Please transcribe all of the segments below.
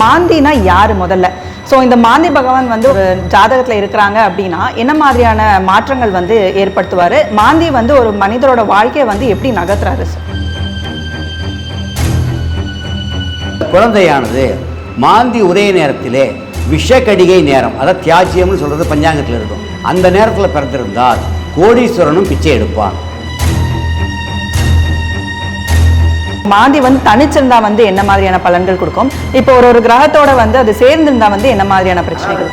மாந்தினா யாரு முதல்ல? ஸோ இந்த மாந்தி பகவான் வந்து ஒரு ஜாதகத்தில் இருக்கிறாங்க அப்படின்னா என்ன மாதிரியான மாற்றங்கள் வந்து ஏற்படுத்துவார்? மாந்தி வந்து ஒரு மனிதரோட வாழ்க்கையை வந்து எப்படி நகர்த்துறாரு குழந்தையானது மாந்தி உதய நேரத்திலே விஷக்கடிகை நேரம் அதாவது தியாஜ்யம்னு சொல்கிறது பஞ்சாங்கத்தில் இருக்கும். அந்த நேரத்தில் பிறந்திருந்தால் கோடீஸ்வரனும் பிச்சை எடுப்பான். மாந்தி வந்து தனிச்சிருந்தா வந்து என்ன மாதிரியான பலன்கள் கொடுக்கும்? இப்போ ஒரு ஒரு கிரகத்தோட வந்து அது சேர்ந்திருந்தா வந்து என்ன மாதிரியான பிரச்சனைகள்?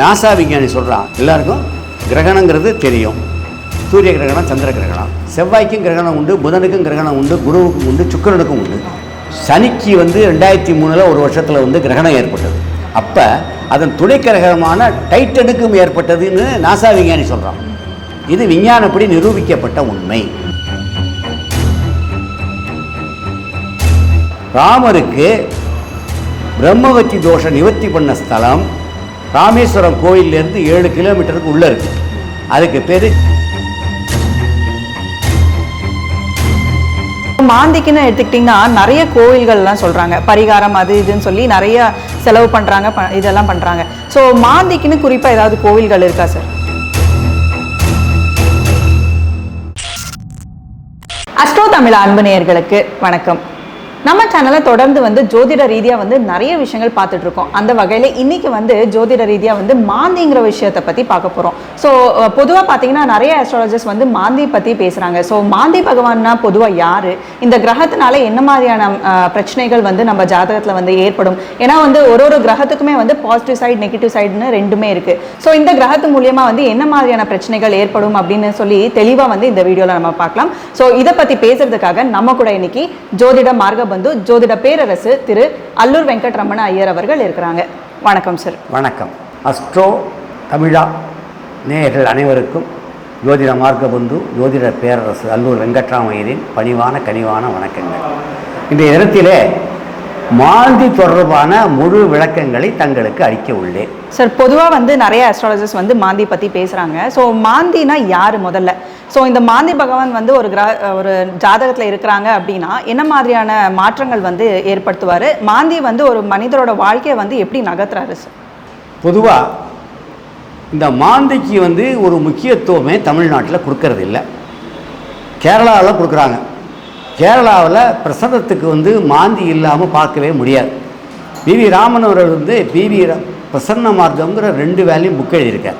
நாசா விஞ்ஞானி சொல்கிறான் எல்லாருக்கும் கிரகணங்கிறது தெரியும். சூரிய கிரகணம் சந்திர கிரகணம். செவ்வாய்க்கும் கிரகணம் உண்டு புதனுக்கும் கிரகணம் உண்டு குருவுக்கும் உண்டு சுக்கரனுக்கும் உண்டு. சனிக்கு வந்து ரெண்டாயிரத்தி மூணில் ஒரு வருஷத்தில் வந்து கிரகணம் ஏற்பட்டது. அப்போ அதன் துணை கிரகமான டைட்டனுக்கும் ஏற்பட்டதுன்னு நாசா விஞ்ஞானி சொல்கிறான் இது விஞ்ஞானப்படி நிரூபிக்கப்பட்ட உண்மை. ராமருக்கு பிரம்மவத்தி தோஷ நிவர்த்தி பண்ண ஸ்தலம் ராமேஸ்வரம் கோயிலிருந்து ஏழு கிலோமீட்டருக்கு உள்ளே இருக்கு. அதுக்கு பேர் மாந்திக்குன்னு எடுத்துக்கிட்டிங்கன்னா நிறைய கோயில்கள்லாம் சொல்றாங்க. பரிகாரம் அது இதுன்னு சொல்லி நிறைய செலவு பண்றாங்க ப- இதெல்லாம் பண்றாங்க. ஸோ மாந்திக்குன்னு குறிப்பா ஏதாவது கோவில்கள் இருக்கா சார் அஸ்ட்ரோ தமிழ் அன்பு நேயர்களுக்கு வணக்கம். நம்ம சேனலை தொடர்ந்து வந்து ஜோதிட ரீதியாக வந்து நிறைய விஷயங்கள் பார்த்துட்டு இருக்கோம். அந்த வகையில் இன்னைக்கு வந்து ஜோதிட ரீதியாக வந்து மாந்திங்கிற விஷயத்தை பற்றி பார்க்க போகிறோம் ஸோ பொதுவாக பார்த்தீங்கன்னா நிறைய அஸ்ட்ராலஜர்ஸ் வந்து மாந்தி பற்றி பேசுகிறாங்க ஸோ மாந்தி பகவான்னா பொதுவாக யார்? இந்த கிரகத்தினால என்ன மாதிரியான பிரச்சனைகள் வந்து நம்ம ஜாதகத்தில் வந்து ஏற்படும்? ஏன்னா வந்து ஒரு ஒரு கிரகத்துக்குமே வந்து பாசிட்டிவ் சைடு நெகட்டிவ் சைடுன்னு ரெண்டுமே இருக்குது ஸோ இந்த கிரகத்து மூலியமாக வந்து என்ன மாதிரியான பிரச்சனைகள் ஏற்படும் அப்படின்னு சொல்லி தெளிவாக வந்து இந்த வீடியோவில் நம்ம பார்க்கலாம். ஸோ இதை பற்றி பேசுறதுக்காக நம்ம கூட இன்னைக்கு ஜோதிட வந்து ஜோதிட பேரரசு திரு அல்லூர் வெங்கட்ரமண ஐயர் அவர்கள் இருக்கிறாங்க. வணக்கம் சார் வணக்கம். அஸ்ட்ரோ தமிழா நேயர்கள் அனைவருக்கும் ஜோதிட மார்க்கபந்து ஜோதிட பேரரசு அல்லூர் வெங்கட்ராமையரின் பணிவான கனிவான வணக்கங்கள். இன்றைய தினத்திலே மாந்தி தொடர்பான முழு விளக்கங்களை தங்களுக்கு அளிக்க உள்ளேன். சார் பொதுவாக வந்து நிறைய அஸ்ட்ராலஜர்ஸ் வந்து மாந்தி பற்றி பேசுகிறாங்க ஸோ மாந்தினா யார் முதல்ல? ஸோ இந்த மாந்தி பகவான் வந்து ஒரு கிரக ஒரு ஜாதகத்தில் இருக்கிறாங்க அப்படின்னா என்ன மாதிரியான மாற்றங்கள் வந்து ஏற்படுத்துவார்? மாந்தி வந்து ஒரு மனிதரோட வாழ்க்கையை வந்து எப்படி நகர்த்துறாரு சார் பொதுவாக இந்த மாந்திக்கு வந்து ஒரு முக்கியத்துவமே தமிழ்நாட்டில் கொடுக்கறது இல்லை கேரளாவில் கொடுக்குறாங்க. கேரளாவில் பிரசன்னத்துக்கு வந்து மாந்தி இல்லாமல் பார்க்கவே முடியாது. பிவி ராமன் அவர்கள் வந்து பிவி பிரசன்ன மார்க்கங்கிற ரெண்டு வேலையும் புக் எழுதியிருக்கார்.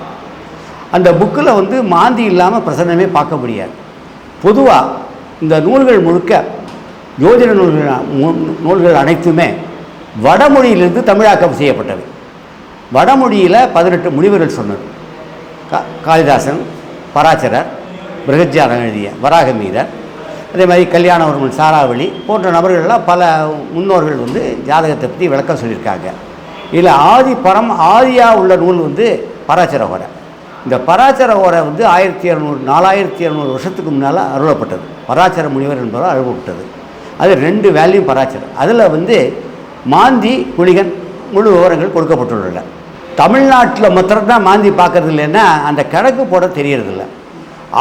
அந்த புக்கில் வந்து மாந்தி இல்லாமல் பிரசன்னமே பார்க்க முடியாது. பொதுவாக இந்த நூல்கள் முழுக்க ஜோதிட நூல்கள் நூல்கள் அனைத்துமே வடமொழியிலிருந்து தமிழாக்கம் செய்யப்பட்டது. வடமொழியில் பதினெட்டு முனிவர்கள் சொன்னது. கா- காளிதாசன் பராச்சரர் பிரகஜாரம் எழுதிய வராகமீரர் அதே மாதிரி கல்யாணவர்மன் சாராவளி போன்ற நபர்கள்லாம் பல முன்னோர்கள் வந்து ஜாதகத்தை பற்றி விளக்கம் சொல்லியிருக்காங்க. இதில் ஆதி பரம் ஆதியாக உள்ள நூல் வந்து பராச்சர ஓரை. இந்த பராச்சர ஓரை வந்து ஆயிரத்தி இரநூறு நாலாயிரத்தி இரநூறு வருஷத்துக்கு முன்னால் அருளப்பட்டது. பராச்சர முனிவர் என்பவர் அருளப்பட்டது அது ரெண்டு வேல்யூம் பராச்சரம் அதில் வந்து மாந்தி குளிகன் முழு விவரங்கள் கொடுக்கப்பட்டுள்ளன. தமிழ்நாட்டில் மாத்திரம்தான் மாந்தி பார்க்கறது இல்லைன்னா அந்த கணக்கு போட தெரியறதில்ல.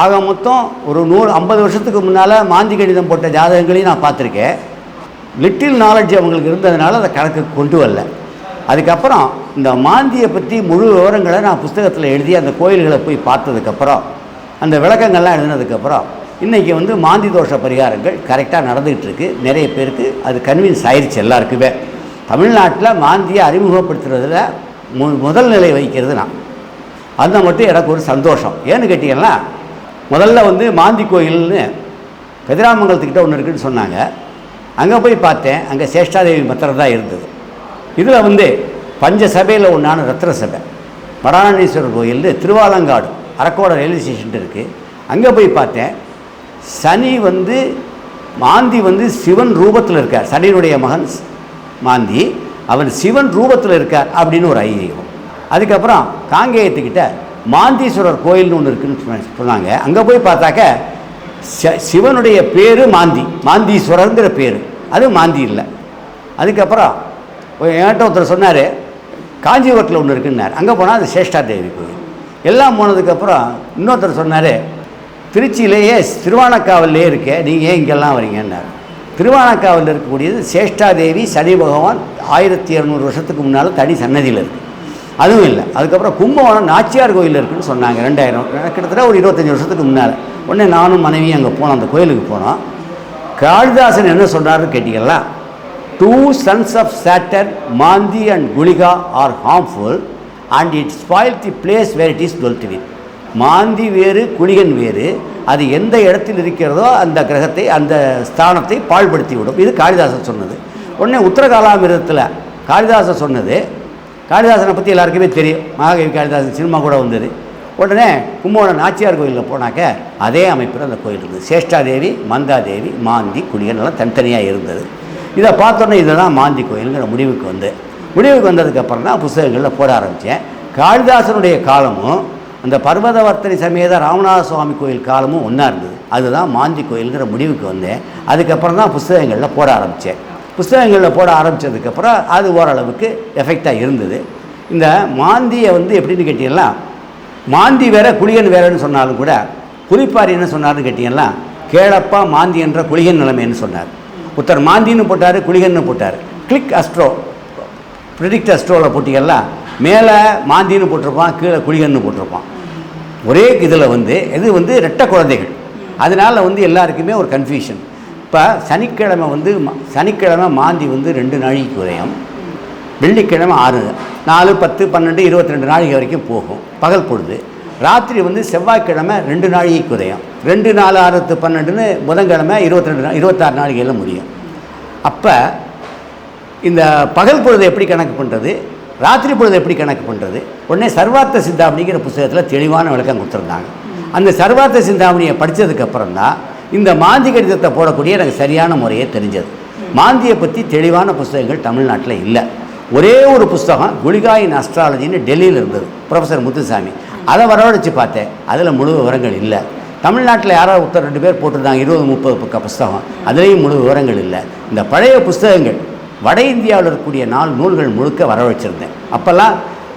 ஆக மொத்தம் ஒரு நூறு ஐம்பது வருஷத்துக்கு முன்னால் மாந்தி கணிதம் போட்ட ஜாதகங்களையும் நான் பார்த்துருக்கேன். லிட்டில் நாலேஜ் அவங்களுக்கு இருந்ததுனால அதை கணக்கு கொண்டு வரல. அதுக்கப்புறம் இந்த மாந்தியை பற்றி முழு விவரங்களை நான் புஸ்தகத்தில் எழுதி அந்த கோயில்களை போய் பார்த்ததுக்கப்புறம் அந்த விளக்கங்கள்லாம் எழுதினதுக்கப்புறம் இன்றைக்கி வந்து மாந்தி தோஷ பரிகாரங்கள் கரெக்டாக நடந்துகிட்ருக்கு நிறைய பேருக்கு அது கன்வின்ஸ் ஆயிடுச்சு எல்லாருக்குமே. தமிழ்நாட்டில் மாந்தியை அறிமுகப்படுத்துறதுல மு முதல் நிலை வகிக்கிறது நான் அந்த மட்டும் எனக்கு ஒரு சந்தோஷம். ஏன்னு கேட்டிங்கன்னா முதல்ல வந்து மாந்தி கோயில்னு கதிராமங்கலத்துக்கிட்ட ஒன்று இருக்குன்னு சொன்னாங்க. அங்கே போய் பார்த்தேன். அங்கே சேஷ்டாதேவி மத்திரம் தான் இருந்தது. இதில் வந்து பஞ்ச சபையில் ஒன்றான ரத்ன சபை மராணேஸ்வரர் கோயில் திருவாலங்காடு அரக்கோட ரயில்வே ஸ்டேஷன் இருக்குது அங்கே போய் பார்த்தேன். சனி வந்து மாந்தி வந்து சிவன் ரூபத்தில் இருக்கார். சனியினுடைய மகன் மாந்தி. அவன் சிவன் ரூபத்தில் இருக்கார் அப்படின்னு ஒரு ஐதீகம். அதுக்கப்புறம் காங்கேயத்துக்கிட்ட மாந்தீஸ்வரர் கோயில்னு ஒன்று இருக்குன்னு சொன்ன- சொன்னாங்க. அங்கே போய் பார்த்தாக்க ச- சிவனுடைய பேர் மாந்தி. மாந்தீஸ்வரருங்கிற பேர். அது மாந்தி இல்லை. அதுக்கப்புறம் என்கிட்ட ஒருத்தர் சொன்னார் காஞ்சிபுரத்தில் ஒன்று இருக்குன்னார். அங்கே போனால் அது சேஷ்டா தேவி கோயில். எல்லாம் போனதுக்கப்புறம் இன்னொருத்தர் சொன்னார் திருச்சியிலேயே திருவானக்காவல்லே இருக்க நீங்கள் ஏன் இங்கெல்லாம் வரீங்கன்னார். திருவானக்காவில் இருக்கக்கூடியது சேஷ்டாதேவி சனி பகவான் ஆயிரத்தி இரநூறு வருஷத்துக்கு முன்னால் தனி சன்னதியில் இருக்குது அதுவும் இல்லை. அதுக்கப்புறம் கும்பகோணம் நாச்சியார் கோயில் இருக்குதுன்னு சொன்னாங்க ரெண்டாயிரம் கிட்டத்தட்ட ஒரு இருபத்தஞ்சி வருஷத்துக்கு முன்னால். உடனே நானும் மனைவியும் அங்கே போனோம் அந்த கோயிலுக்கு போனோம். காளிதாசன் என்ன சொன்னார்னு கேட்டீங்களா? Two sons of Saturn Mandi and Gulika are harmful and it spoil the place where it is dwelt with Mandi வேறு குளிகன் வேறு. அது எந்த இடத்தில் இருக்கிறதோ அந்த கிரகத்தை அந்த ஸ்தானத்தை பாழ்படுத்தி விடும் இது காளிதாசன் சொன்னது. உடனே உத்தரகாலாமிரத்தில் காளிதாசன் சொன்னது காளிதாசனை பற்றி எல்லாருக்குமே தெரியும். மகாகவி காளிதாசன் சினிமா கூட வந்தது. உடனே கும்பகோணம் நாச்சியார் கோயிலில் போனாக்க அதே அமைப்பில் அந்த கோயில் இருந்தது. சேஷ்டாதேவி மந்தாதேவி மாந்தி குளிகன் எல்லாம் தனித்தனியாக இருந்தது. இதை பார்த்தோன்னே இதுதான் மாந்தி கோயிலுங்கிற முடிவுக்கு வந்து. முடிவுக்கு வந்ததுக்கப்புறம் தான் புஸ்தகங்களில் போட ஆரம்பித்தேன் காளிதாசனுடைய காலமும் அந்த பர்வதவர்த்தனை சமேத ராமநாத சுவாமி கோயில் காலமும் ஒன்றா இருந்தது. அதுதான் மாந்தி கோயிலுங்கிற முடிவுக்கு வந்தேன். அதுக்கப்புறம் தான் புஸ்தகங்களில் போட ஆரம்பித்தேன் புஸ்தகங்களில் போட ஆரம்பித்ததுக்கப்புறம் அது ஓரளவுக்கு எஃபெக்டாக இருந்தது. இந்த மாந்தியை வந்து எப்படின்னு கேட்டீங்கன்னா மாந்தி வேற குளிகன் வேறன்னு சொன்னாலும் கூட புலிப்பாரி என்ன சொன்னார்னு கேட்டீங்கன்னா கேளப்பா மாந்தி என்ற குளிகன் நிலைமைன்னு சொன்னார். ஒருத்தர் மாந்தின்னு போட்டார் குளிகன்னு போட்டார். கிளிக் அஸ்ட்ரோ ப்ரிடிக்ட் அஸ்ட்ரோவில் போட்டிங்கன்னா மேலே மாந்தின்னு போட்டிருப்பான் கீழே குளிகன்னு போட்டிருப்பான். ஒரே இதில் வந்து இது வந்து ரெட்டை குழந்தைகள். அதனால் வந்து எல்லாருக்குமே ஒரு கன்ஃபியூஷன் இப்போ சனிக்கிழமை வந்து ம- சனிக்கிழமை மாந்தி வந்து ரெண்டு நாளைக்கு உதயம். வெள்ளிக்கிழமை ஆறு நாலு பத்து பன்னெண்டு இருபத்தி ரெண்டு நாளைக்கு வரைக்கும் போகும். பகல் பொழுது. ராத்திரி வந்து செவ்வாய்க்கிழமை ரெண்டு நாளைக்கு உதயம். ரெண்டு நாலு ஆறு பன்னெண்டுன்னு புதன்கிழமை இருபத்தி ரெண்டு இருபத்தாறு நாளைக்கு முடியும். அப்போ இந்த பகல் பொழுது எப்படி கணக்கு பண்ணுறது ராத்திரி பொழுது எப்படி கணக்கு பண்ணுறது உடனே சர்வார்த்த சிந்தாமணிங்கிற புத்தகத்தில் தெளிவான விளக்கம் கொடுத்துருந்தாங்க. அந்த சர்வார்த்த சிந்தாமணியை படித்ததுக்கப்புறம் தான் இந்த மாந்தி கடிதத்தை போடக்கூடிய எனக்கு சரியான முறையே தெரிஞ்சது. மாந்தியை பற்றி தெளிவான புஸ்தகங்கள் தமிழ்நாட்டில் இல்லை. ஒரே ஒரு புஸ்தகம் குளிகாயின் அஸ்ட்ராலஜின்னு டெல்லியில் இருந்தது ப்ரொஃபஸர் முத்துசாமி. அதை வரவழைச்சு பார்த்தேன். அதில் முழு விவரங்கள் இல்லை. தமிழ்நாட்டில் யாரோ ஒருத்தர் ரெண்டு பேர் போட்டிருந்தாங்க இருபது முப்பது பக்க புஸ்தகம். அதுலேயும் முழு விவரங்கள் இல்லை. இந்த பழைய புஸ்தகங்கள் வட இந்தியாவில் இருக்கக்கூடிய நாலு நூல்கள் முழுக்க வரவழைச்சிருந்தேன். அப்போல்லாம்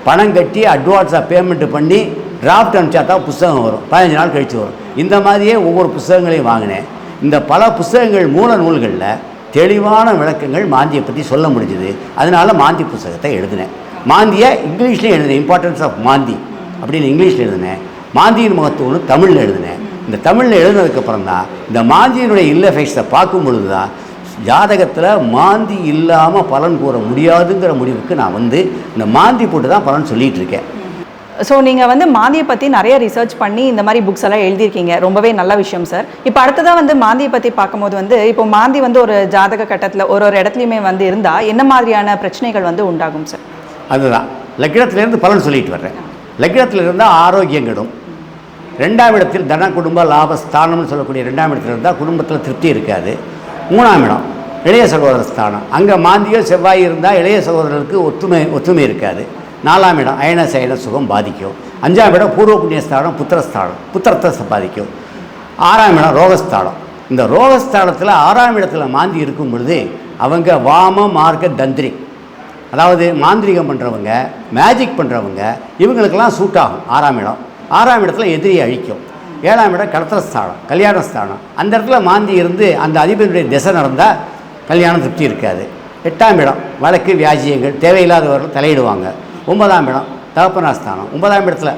பணம் கட்டி அட்வான்ஸாக பேமெண்ட் பண்ணி டிராஃப்ட் அனுப்பிச்சா தான் புஸ்தகம் வரும். பதினஞ்சு நாள் கழித்து வரும். இந்த மாதிரியே ஒவ்வொரு புஸ்தகங்களையும் வாங்கினேன். இந்த பல புஸ்தகங்கள் மூல நூல்களில் தெளிவான விளக்கங்கள் மாந்தியை பற்றி சொல்ல முடிஞ்சுது. அதனால மாந்தி புஸ்தகத்தை எழுதினேன். மாந்தியை இங்கிலீஷ்லேயும் எழுதினேன். இம்பார்ட்டன்ஸ் ஆஃப் மாந்தி அப்படின்னு இங்கிலீஷில் எழுதினேன். மாந்தியின் மகத்துவம்னு தமிழில் எழுதினேன். இந்த தமிழில் எழுதினதுக்கப்புறம் தான் இந்த மாந்தியினுடைய இல்ல எஃபெக்ட்ஸை பார்க்கும் பொழுது தான் ஜாதகத்தில் மாந்தி இல்லாமல் பலன் கூற முடியாதுங்கிற முடிவுக்கு நான் வந்து இந்த மாந்தி போட்டு தான் பலன் சொல்லிகிட்டு இருக்கேன். ஸோ நீங்கள் வந்து மாந்தியை பற்றி நிறைய ரிசர்ச் பண்ணி இந்த மாதிரி புக்ஸ் எல்லாம் எழுதியிருக்கீங்க. ரொம்பவே நல்ல விஷயம் சார் இப்போ அடுத்ததாக வந்து மாந்தியை பற்றி பார்க்கும்போது வந்து இப்போ மாந்தி வந்து ஒரு ஜாதக கட்டத்தில் ஒரு ஒரு இடத்துலையுமே வந்து இருந்தால் என்ன மாதிரியான பிரச்சனைகள் வந்து உண்டாகும் சார் அதுதான். லக்கினத்திலேருந்து பலன் சொல்லிட்டு வர்றேன். லக்கினத்தில் இருந்தால் ஆரோக்கியம் கெடும். ரெண்டாம் இடத்தில் தன குடும்ப லாப ஸ்தானம்னு சொல்லக்கூடிய ரெண்டாம் இடத்துல இருந்தால் குடும்பத்தில் திருப்தி இருக்காது. மூணாம் இடம் இளைய சகோதர ஸ்தானம் அங்கே மாந்தியோ செவ்வாய் இருந்தால் இளைய சகோதரருக்கு ஒத்துமை ஒற்றுமை இருக்காது. நாலாம் இடம் அயன சயன சுகம் பாதிக்கும். அஞ்சாம் இடம் பூர்வ புண்ணியஸ்தானம் புத்திரஸ்தானம் புத்திரத்தை பாதிக்கும் ஆறாம் இடம் ரோகஸ்தானம். இந்த ரோகஸ்தானத்தில் ஆறாம் இடத்துல மாந்தி இருக்கும் பொழுது அவங்க வாம மார்க்க தந்திரி. அதாவது மாந்திரிகம் பண்ணுறவங்க மேஜிக் பண்ணுறவங்க இவங்களுக்கெல்லாம் சூட் ஆகும் ஆறாம் இடம். ஆறாம் இடத்துல எதிரியை அழிக்கும். ஏழாம் இடம் கடத்திரஸ்தானம் கல்யாண ஸ்தானம் அந்த இடத்துல மாந்தி இருந்து அந்த அதிபருடைய திசை நடந்தால் கல்யாணம் திருப்தி இருக்காது. எட்டாம் இடம் வழக்கு வியாஜியங்கள் தேவையில்லாதவர்கள் தலையிடுவாங்க. ஒன்பதாம் இடம் தகப்பனார் ஸ்தானம் ஒன்பதாம் இடத்துல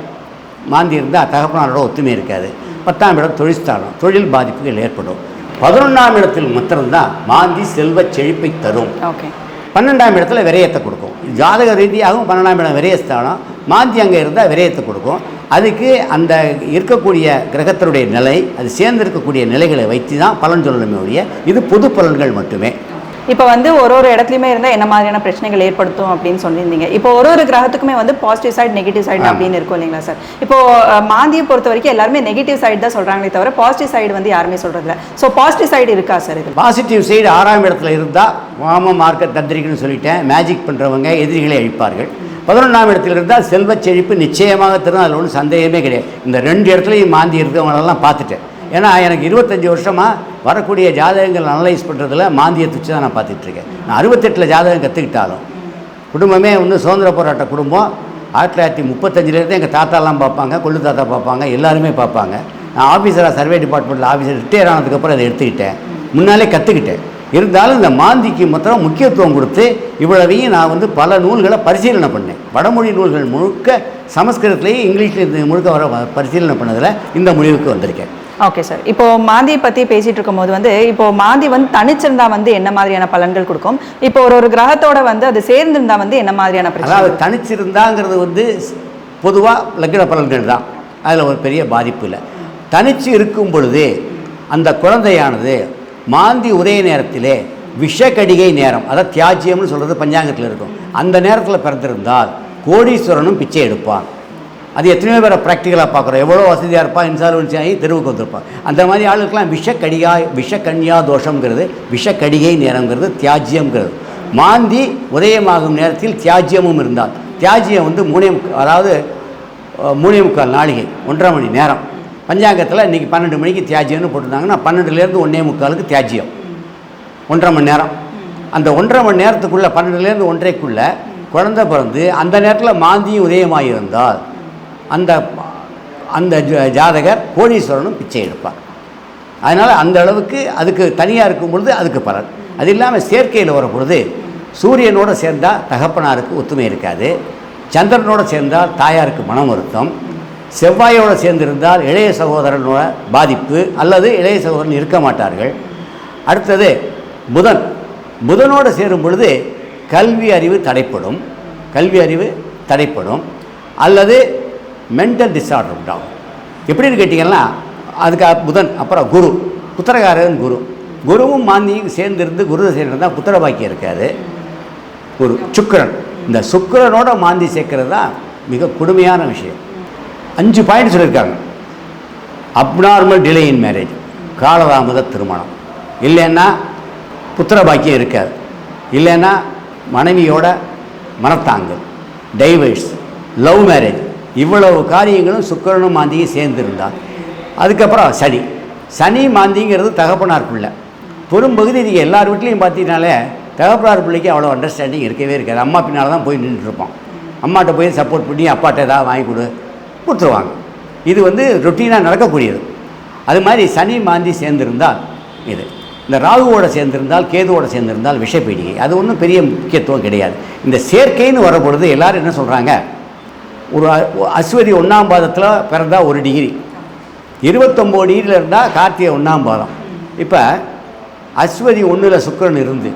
மாந்தி இருந்தால் தகப்பனாரோட ஒத்துமை இருக்காது. பத்தாம் இடம் தொழில் ஸ்தானம் தொழில் பாதிப்புகள் ஏற்படும். பதினொன்றாம் இடத்தில் மாத்திரம்தான் மாந்தி செல்வச் செழிப்பை தரும். ஓகே. பன்னெண்டாம் இடத்துல விரயத்தை கொடுக்கும். ஜாதக ரீதியாகவும் பன்னெண்டாம் இடம் விரயஸ்தானம். மாந்தி அங்கே இருந்தால் விரயத்தை கொடுக்கும். அதுக்கு அந்த இருக்கக்கூடிய கிரகத்தினுடைய நிலை அது சேர்ந்து இருக்கக்கூடிய நிலைகளை வைத்து தான் பலன் சொல்லணுமே ஒழிய இது பொது பலன்கள் மட்டுமே. இப்போ வந்து ஒரு ஒரு இடத்துலையுமே இருந்தால் என்ன மாதிரியான பிரச்சனைகள் ஏற்படுத்தும் அப்படின்னு சொல்லியிருந்தீங்க. இப்போ ஒரு ஒரு கிரகத்துக்குமே வந்து பாசிட்டிவ் சைடு நெகட்டிவ் சைடு. அப்படின்னு இருக்கும் இல்லைங்களா சார் இப்போ மாந்தியை பொறுத்த வரைக்கும் எல்லாருமே நெகட்டிவ் சைடு தான் சொல்றாங்களே தவிர பாசிட்டிவ் சைடு வந்து யாருமே சொல்றதில்ல. ஸோ பாசிட்டிவ் சைடு இருக்கா சார் இது பாசிட்டிவ் சைடு ஆறாம் இடத்துல இருந்தால் வாம மார்க்க தந்திரிகள்னு சொல்லிட்டேன். மேஜிக் பண்ணுறவங்க எதிரிகளை அழிப்பார்கள். பதினொன்றாம் இடத்துல இருந்தால் செல்வச் செழிப்பு நிச்சயமாக தரும். அதில் ஒன்றும் சந்தேகமே கிடையாது. இந்த ரெண்டு இடத்துலையும் மாந்தி இருக்கவங்களெல்லாம் பார்த்துட்டேன். ஏன்னா எனக்கு இருபத்தஞ்சி வருஷமாக வரக்கூடிய ஜாதகங்கள் அனலைஸ் பண்ணுறதுல மாந்தியை துச்சு தான் நான் பார்த்துட்ருக்கேன். நான் அறுபத்தெட்டில் ஜாதகம் கற்றுக்கிட்டாலும் குடும்பமே ஒன்று சுதந்திர போராட்ட குடும்பம். ஆயிரத்தி தொள்ளாயிரத்தி முப்பத்தஞ்சிலேருந்து எங்கள் தாத்தாலாம் பார்ப்பாங்க கொள்ளு தாத்தா பார்ப்பாங்க எல்லாருமே பார்ப்பாங்க. நான் ஆஃபீஸராக சர்வே டிபார்ட்மெண்ட்டில் ஆஃபீஸர் ரிட்டையர் ஆனதுக்கப்புறம் அதை எடுத்துக்கிட்டேன். முன்னாலே கற்றுக்கிட்டேன் இருந்தாலும் இந்த மாந்திக்கு மாத்திரம் முக்கியத்துவம் கொடுத்து இவ்வளவையும் நான் வந்து பல நூல்களை பரிசீலனை பண்ணேன். வடமொழி நூல்கள் முழுக்க சமஸ்கிருதத்துலேயும் இங்கிலீஷில் முழுக்க வர வ- பரிசீலனை பண்ணதில் இந்த முடிவுக்கு வந்திருக்கேன். ஓகே சார் இப்போ மாந்தியை பத்தி பேசிட்டு இருக்கும்போது வந்து இப்போ மாந்தி வந்து தனிச்சிருந்தா வந்து என்ன மாதிரியான பலன்கள் கொடுக்கும்? இப்போ ஒரு ஒரு கிரகத்தோட வந்து அது சேர்ந்திருந்தா வந்து என்ன மாதிரியான பிரச்சனை? அதாவது தனிச்சிருந்தாங்கிறது வந்து பொதுவாக லக்ன பலன்கள் தான். அதில் ஒரு பெரிய பாதிப்பு இல்லை. தனிச்சு இருக்கும் பொழுது அந்த குழந்தையானது மாந்தி உதய நேரத்திலே விஷக்கடிகை நேரம் அதாவது தியாஜ்யம்னு சொல்கிறது பஞ்சாங்கத்தில் இருக்கும். அந்த நேரத்தில் பிறந்திருந்தால் கோடீஸ்வரனும் பிச்சை எடுப்பான். அது எத்தனையோ பேரை ப்ராக்டிக்கலாக பார்க்குறோம். எவ்வளோ வசதியாக இருப்பான் இன்சால்வன்சி ஆகி தெருவுக்கு வந்திருப்பான் அந்த மாதிரி ஆளுக்கெல்லாம் விஷக்கடிகா விஷக்கன்யா தோஷங்கிறது விஷக்கடிகை நேரங்கிறது தியாஜ்யம்ங்கிறது. மாந்தி உதயமாகும் நேரத்தில் தியாஜ்யமும் இருந்தால். தியாஜ்யம் வந்து மூணே அதாவது மூணே முக்கால் நாளிகை ஒன்றரை மணி நேரம். பஞ்சாங்கத்தில் இன்றைக்கி பன்னெண்டு மணிக்கு தியாஜ்யம்னு போட்டிருந்தாங்கன்னா பன்னெண்டுலேருந்து ஒன்றே முக்காலுக்கு தியாஜ்யம். ஒன்றரை மணி நேரம். அந்த ஒன்றரை மணி நேரத்துக்குள்ளே பன்னெண்டுலேருந்து ஒன்றைக்குள்ளே குழந்தை பிறந்து அந்த நேரத்தில் மாந்தியும் உதயமாக இருந்தால் அந்த அந்த ஜ- ஜாதகர் கோடீஸ்வரனும் பிச்சை எடுப்பார். அதனால் அந்த அளவுக்கு அதுக்கு தனியாக இருக்கும் பொழுது அதுக்கு பலன். அது இல்லாமல் சேர்க்கையில் வரும் பொழுது சூரியனோட சேர்ந்தால் தகப்பனாருக்கு ஒத்துமை இருக்காது. சந்திரனோட சேர்ந்தால் தாயாருக்கு மனம் வருத்தம். செவ்வாயோடு சேர்ந்திருந்தால் இளைய சகோதரனோட பாதிப்பு அல்லது இளைய சகோதரன் இருக்க மாட்டார்கள். அடுத்தது புதன். புதனோடு சேரும் பொழுது கல்வி அறிவு தடைப்படும். கல்வி அறிவு தடைப்படும். அல்லது மென்டல் டிஸார்டர் உண்டாகும். எப்படின்னு கேட்டிங்கன்னா அதுக்கு புதன் அப்புறம் குரு. புத்திரகாரன் குரு. குருவும் மாந்தியும் சேர்ந்திருந்து குரு சேர்ந்திருந்தால் புத்திர பாக்கியம் இருக்காது குரு சுக்கிரன். இந்த சுக்கரனோட மாந்தி சேர்க்கறது தான் மிக கொடுமையான விஷயம். அஞ்சு பாயிண்ட் சொல்லியிருக்காங்க. அப்நார்மல் டிலே இன் மேரேஜ் காலதாமத திருமணம். இல்லைன்னா புத்திர பாக்கியம் இருக்காது. இல்லைன்னா மனைவியோட மனத்தாங்கல். டைவர்ஸ் லவ் மேரேஜ் இவ்வளவு காரியங்களும் சுக்கிரனும் மாந்தியும் சேர்ந்துருந்தா. அதுக்கப்புறம் சனி. சனி மாந்திங்கிறது தகப்பனார் பிள்ளை பெரும்பகுதி நீங்கள் எல்லார் வீட்லேயும் பார்த்தீங்கனாலே தகப்பனார் பிள்ளைக்கு அவ்வளோ அண்டர்ஸ்டாண்டிங் இருக்கவே இருக்காது. அம்மா பின்னால் தான் போய் நின்றுட்டு அம்மாட்ட போய் சப்போர்ட் பண்ணி அப்பாட்ட ஏதாவது வாங்கி கொடு கொடுத்துருவாங்க. இது வந்து ரொட்டீனாக நடக்கக்கூடியது. அது மாதிரி சனி மாந்தி சேர்ந்திருந்தால் இது. இந்த ராகுவோட சேர்ந்திருந்தால் கேதுவோட சேர்ந்திருந்தால் விஷப்பீடிகை. அது ஒன்றும் பெரிய முக்கியத்துவம் கிடையாது. இந்த சேர்க்கைன்னு வரப்பொழுது எல்லோரும் என்ன சொல்கிறாங்க ஒரு அஸ்வதி ஒன்றாம் பாதத்தில் பிறந்தால் ஒரு டிகிரி இருபத்தொம்போது டிகிரியில் இருந்தால் கார்த்திகை ஒன்றாம் பாதம். இப்போ அஸ்வதி ஒன்றில் சுக்கிரன் இருந்து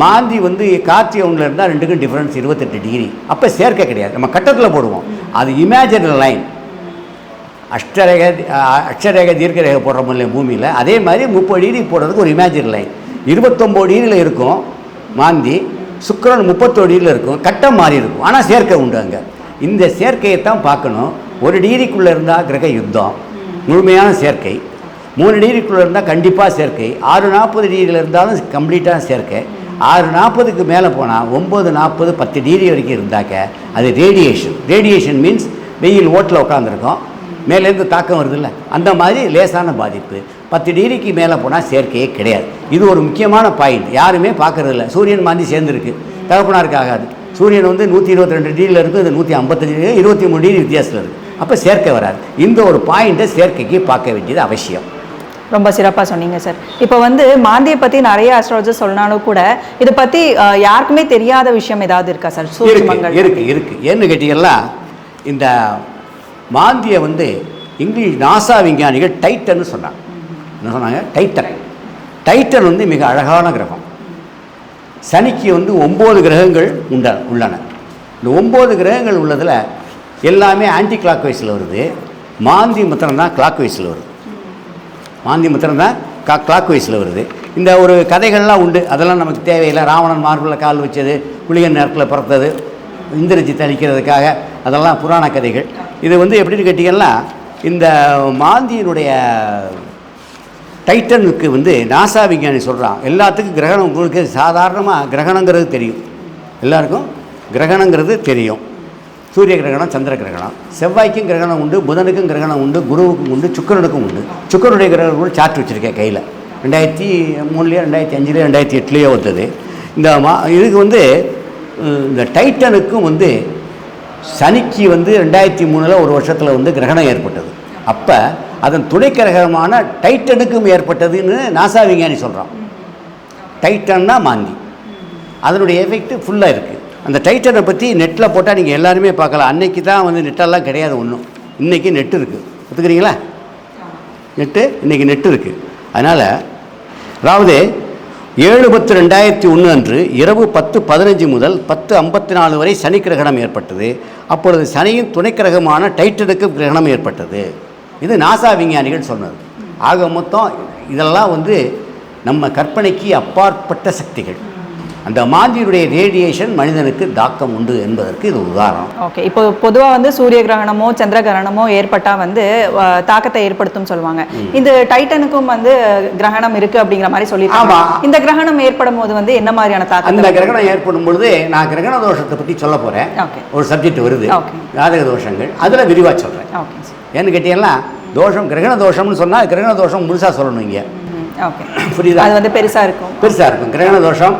மாந்தி வந்து கார்த்திகை ஒன்றில் இருந்தால் ரெண்டுக்கும் டிஃப்ரென்ஸ் இருபத்தெட்டு டிகிரி அப்போ சேர்க்கை கிடையாது. நம்ம கட்டத்தில் போடுவோம். அது இமேஜினரி லைன் அஷ்டரேக அஷ்டரேக தீர்க்கரேக தீர்க்கரேகை போடுறோம் இல்லையா பூமியில் அதே மாதிரி முப்பது டிகிரி போடுறதுக்கு ஒரு இமேஜினரி லைன் இருபத்தொம்போது டிகிரியில் இருக்கும் மாந்தி சுக்கரன் முப்பத்தோடு டிகிரியில் இருக்கும். கட்டம் மாறி இருக்கும். ஆனால் சேர்க்கை உண்டு அங்கே. இந்த சேர்க்கையை தான் பார்க்கணும். ஒரு டிகிரிக்குள்ளே இருந்தால் கிரக யுத்தம். முழுமையான சேர்க்கை. மூணு டிகிரிக்குள்ளே இருந்தால் கண்டிப்பாக சேர்க்கை. ஆறு நாற்பது டிகிரியில் இருந்தாலும் கம்ப்ளீட்டாக சேர்க்கை. ஆறு நாற்பதுக்கு மேலே போனால் ஒம்பது நாற்பது பத்து டிகிரி வரைக்கும் இருந்தாக்க அது ரேடியேஷன். ரேடியேஷன் மீன்ஸ் வெயில் ஓட்டில் உட்காந்துருக்கோம் மேலேருந்து தாக்கம் வருதுல்ல. அந்த மாதிரி லேசான பாதிப்பு. பத்து டிகிரிக்கு மேலே போனால் சேர்க்கையே கிடையாது. இது ஒரு முக்கியமான பாயிண்ட் யாருமே பார்க்கறதில்ல. சூரியன் மாந்தி சேர்ந்துருக்கு. தகப்பனாருக்கு ஆகாது. சூரியன் வந்து நூற்றி இருபத்தி ரெண்டு டிகிரியில் இருக்குது இது நூற்றி ஐம்பத்தஞ்சு டிகிரி இருபத்தி மூணு டிகிரி வித்தியாசத்தில் இருக்குது அப்போ சேர்க்கை வராது. இந்த ஒரு பாயிண்ட்டை சேர்க்கைக்கு பார்க்க வேண்டியது அவசியம். ரொம்ப சிறப்பாக சொன்னீங்க சார் இப்போ வந்து மாந்தியை பற்றி நிறைய அஸ்ட்ராலஜர் சொன்னாலும் கூட இதை பற்றி யாருக்குமே தெரியாத விஷயம் ஏதாவது இருக்கா சார் இருக்கு சூட்சுமங்கள் இருக்கு இருக்கு. ஏன்னு கேட்டீங்கன்னா இந்த மாந்தியை வந்து இங்கிலீஷ் நாசா விஞ்ஞானிகள் டைட்டன்னு சொன்னாங்க. என்ன சொன்னாங்க? டைட்டன். டைட்டன் வந்து மிக அழகான கிரகம். சனிக்கு வந்து ஒம்பது கிரகங்கள் உண்ட உள்ளன. இந்த ஒம்பது கிரகங்கள் உள்ளதில் எல்லாமே ஆன்டி கிளாக் வைஸில் வருது. மாந்தி முத்திரம் தான் கிளாக் வைஸில் வருது. மாந்தி முத்திரம் தான் கா கிளாக் வைஸில் வருது. இந்த ஒரு கதைகள்லாம் உண்டு. அதெல்லாம் நமக்கு தேவையில்லை. ராவணன் மார்பில் கால் வச்சது குளிகன் நேரத்தில் பிறத்தது இந்திரஜித் அழிக்கிறதுக்காக அதெல்லாம் புராண கதைகள். இது வந்து எப்படின்னு கேட்டிங்கன்னா இந்த மாந்தியினுடைய டைட்டனுக்கு வந்து நாசா விஞ்ஞானி சொல்கிறான் எல்லாத்துக்கும் கிரகணம் உங்களுக்கு சாதாரணமாக கிரகணங்கிறது தெரியும். எல்லாருக்கும் கிரகணங்கிறது தெரியும். சூரிய கிரகணம் சந்திர கிரகணம். செவ்வாய்க்கும் கிரகணம் உண்டு புதனுக்கும் கிரகணம் உண்டு குருவுக்கும் உண்டு சுக்கரனுக்கும் உண்டு. சுக்கரனுடைய கிரகணம் கூட சார்ட் வச்சுருக்கேன் கையில். ரெண்டாயிரத்தி மூணுலேயோ ரெண்டாயிரத்தி அஞ்சுலேயோ ரெண்டாயிரத்தி எட்டுலேயோ வந்தது. இந்த மா இதுக்கு வந்து இந்த டைட்டனுக்கும் வந்து சனிக்கு வந்து ரெண்டாயிரத்தி மூணில் ஒரு வருஷத்தில் வந்து கிரகணம் ஏற்பட்டது. அப்போ அதன் துணைக்கரகமான டைட்டனுக்கும் ஏற்பட்டதுன்னு நாசா விஞ்ஞானி சொல்கிறான் டைட்டன்னா மாந்தி. அதனுடைய எஃபெக்ட் ஃபுல்லாக இருக்குது அந்த டைட்டனை பற்றி நெட்டில் போட்டால் நீங்கள் எல்லாருமே பார்க்கலாம். அன்னைக்கு தான் வந்து நெட்டெல்லாம் கிடையாது ஒன்றும் இன்றைக்கி நெட்டு இருக்குது ஒத்துக்கிறீங்களா? நெட்டு இன்றைக்கி நெட்டு இருக்குது அதனால் அதாவது ஏழு பத்து ரெண்டாயிரத்தி ஒன்று அன்று இரவு பத்து பதினஞ்சு முதல் பத்து ஐம்பத்தி நாலு வரை சனி கிரகணம் ஏற்பட்டது. அப்பொழுது சனியின் துணை கிரகமான டைட்டனுக்கு கிரகணம் ஏற்பட்டது. இது நாசா விஞ்ஞானிகள் சொன்னது. ஆக மொத்தம் இதெல்லாம் வந்து நம்ம கற்பனைக்கு அப்பாற்பட்ட சக்திகள். அந்த மாந்தியினுடைய ரேடியேஷன் மனிதனுக்கு தாக்கம் உண்டு என்பதற்கு இது உதாரணம். ஓகே இப்போ பொதுவாக வந்து சூரிய கிரகணமோ சந்திர கிரகணமோ ஏற்பட்டால் வந்து தாக்கத்தை ஏற்படுத்தும் சொல்லுவாங்க. இந்த டைட்டனுக்கும் வந்து கிரகணம் இருக்கு அப்படிங்கிற மாதிரி ஆமா. இந்த கிரகணம் ஏற்படும் போது வந்து என்ன மாதிரியான அந்த தாக்கத்தை கிரகணம் ஏற்படும் பொழுது நான் கிரகண தோஷத்தை பற்றி சொல்ல போகிறேன் ஒரு சப்ஜெக்ட் வருது. ஜாதக தோஷங்கள் அதில் விரிவாக சொல்கிறேன் ஓகே ஏன்னு கேட்டீங்கன்னா தோஷம் கிரகண தோஷம்னு சொன்னால் கிரகண தோஷம் முழுசாக சொல்லணும் இங்கே. புரியுதா? அது வந்து பெருசா இருக்கும். பெருசாக இருக்கும். கிரகண தோஷம்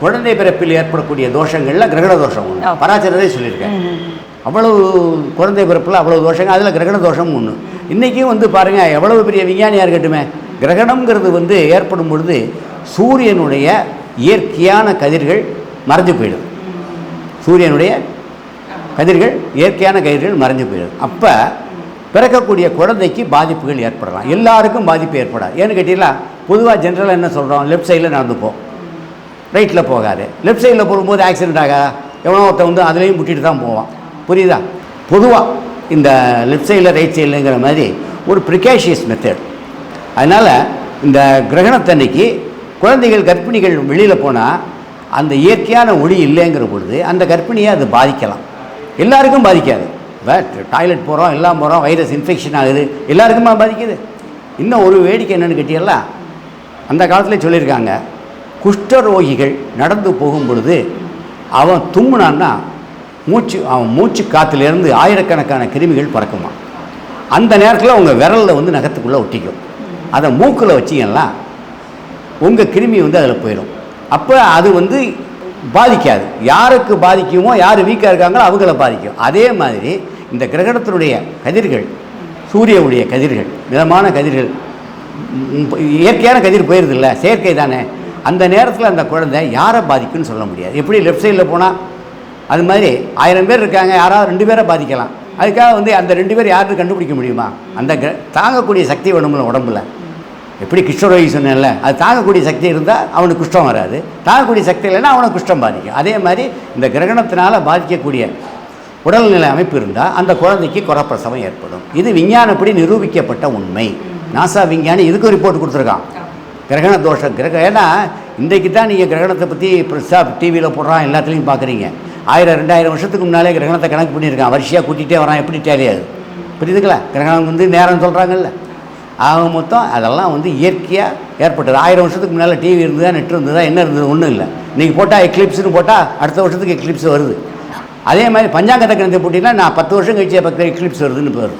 குழந்தை பிறப்பில் ஏற்படக்கூடிய தோஷங்களில் கிரகண தோஷம் ஒன்று Okay. பராச்சரதே சொல்லியிருக்கேன் அவ்வளவு குழந்தை பிறப்பில் அவ்வளவு தோஷங்கள் அதில் கிரகண தோஷம் ஒன்று இன்றைக்கும் வந்து பாருங்கள் எவ்வளவு பெரிய விஞ்ஞானியாக இருக்கட்டுமே கிரகணம்ங்கிறது வந்து ஏற்படும் பொழுது சூரியனுடைய இயற்கையான கதிர்கள் மறைஞ்சு போயிடுது. சூரியனுடைய கதிர்கள் இயற்கையான கதிர்கள் மறைஞ்சு போயிடுது. அப்போ பிறக்கக்கூடிய குழந்தைக்கு பாதிப்புகள் ஏற்படலாம். எல்லாருக்கும் பாதிப்பு ஏற்படாது. ஏன்னு கேட்டீங்களா? பொதுவாக ஜென்ரலாக என்ன சொல்கிறோம் லெஃப்ட் சைடில் நடந்துப்போம். ரைட்டில் போகாது. லெஃப்ட் சைடில் போகும்போது ஆக்சிடென்ட் ஆகாதா? எவ்வளோ ஒருத்தன் வந்து அதுலேயும் முட்டிட்டு தான் போவான். புரியுதா? பொதுவாக இந்த லெஃப்ட் சைடில் ரைட் சைடில்ங்கிற மாதிரி ஒரு ப்ரிகாஷியஸ் மெத்தட் அதனால் இந்த கிரகணத்தன்னைக்கு குழந்தைகள் கர்ப்பிணிகள் வெளியில் போனால் அந்த இயற்கையான ஒளி இல்லைங்கிற பொழுது அந்த கர்ப்பிணியை அது பாதிக்கலாம். எல்லாருக்கும் பாதிக்காது. டாய்லெட் போகிறோம் எல்லாம் போகிறோம் வைரஸ் இன்ஃபெக்ஷன் ஆகுது. எல்லாருக்குமா பாதிக்குது? இன்னும் ஒரு வேடிக்கை என்னென்னு கேட்டீங்களா அந்த காலத்தில் சொல்லியிருக்காங்க குஷ்டரோகிகள் நடந்து போகும் பொழுது அவன் தும்முனான்னா மூச்சு அவன் மூச்சு காற்றுலேருந்து ஆயிரக்கணக்கான கிருமிகள் பறக்குமா அந்த நேரத்தில் உங்கள் விரலில் வந்து நகத்துக்குள்ளே ஒட்டிக்கும். அதை மூக்கில் வச்சிங்கன்னா உங்கள் கிருமி வந்து அதில் போயிடும். அப்போ அது வந்து பாதிக்காது. யாருக்கு பாதிக்குமோ யார் வீக்காக இருக்காங்களோ அவங்கள பாதிக்கும். அதே மாதிரி இந்த கிரகணத்தினுடைய கதிர்கள் சூரியனுடைய கதிர்கள் மிதமான கதிர்கள் இயற்கையான கதிர் போயிருது இல்லை செயற்கை தானே. அந்த நேரத்தில் அந்த குழந்தை யாரை பாதிக்குன்னு சொல்ல முடியாது. எப்படி லெஃப்ட் சைடில் போனால் அது மாதிரி ஆயிரம் பேர் இருக்காங்க யாராவது ரெண்டு பேரை பாதிக்கலாம். அதுக்காக வந்து அந்த ரெண்டு பேர் யாருன்னு கண்டுபிடிக்க முடியுமா? அந்த தாங்கக்கூடிய சக்தி வேணும்ல உடம்புல. எப்படி கிருஷ்ணரோகி சொன்னேன்ல அது தாங்கக்கூடிய சக்தி இருந்தால் அவனுக்கு குஷ்டம் வராது. தாங்கக்கூடிய சக்தி இல்லைன்னா அவனை குஷ்டம் பாதிக்கும். அதே மாதிரி இந்த கிரகணத்தினால் பாதிக்கக்கூடிய உடல்நிலை அமைப்பு இருந்தால் அந்த குழந்தைக்கு குறப்பிரசவம் ஏற்படும். இது விஞ்ஞானப்படி நிரூபிக்கப்பட்ட உண்மை. நாசா விஞ்ஞானி இதுக்கு ரிப்போர்ட் கொடுத்துருக்கான். கிரகண தோஷம் கிரக ஏன்னா இன்றைக்கு தான் நீங்கள் கிரகணத்தை பற்றி பெருசாக டிவியில் போடுறான் எல்லாத்துலேயும் பார்க்குறீங்க ஆயிரம் ரெண்டாயிரம் வருஷத்துக்கு முன்னாலே கிரகணத்தை கணக்கு பண்ணியிருக்கான். வரிசையாக கூட்டிகிட்டே வரான் எப்படி டேலியாது புரியுதுங்களா? கிரகணம் வந்து நேரம் சொல்கிறாங்கல்ல ஆக மொத்தம் அதெல்லாம் வந்து இயற்கையாக ஏற்பட்டது. ஆயிரம் வருஷத்துக்கு முன்னால் டிவி இருந்ததா நெட் இருந்ததா என்ன இருந்தது ஒன்றும் இல்லை. நீங்கள் போட்டால் எக்லிப்ஸ்னு போட்டால் அடுத்த வருஷத்துக்கு எக்லிப்ஸ் வருது. அதே மாதிரி பஞ்சாங்கத்தை கணிதத்தை போட்டிங்கன்னா நான் பத்து வருஷம் கழிச்சு பக்கத்தில் எக்லிப்ஸ் வருதுன்னு பேர்.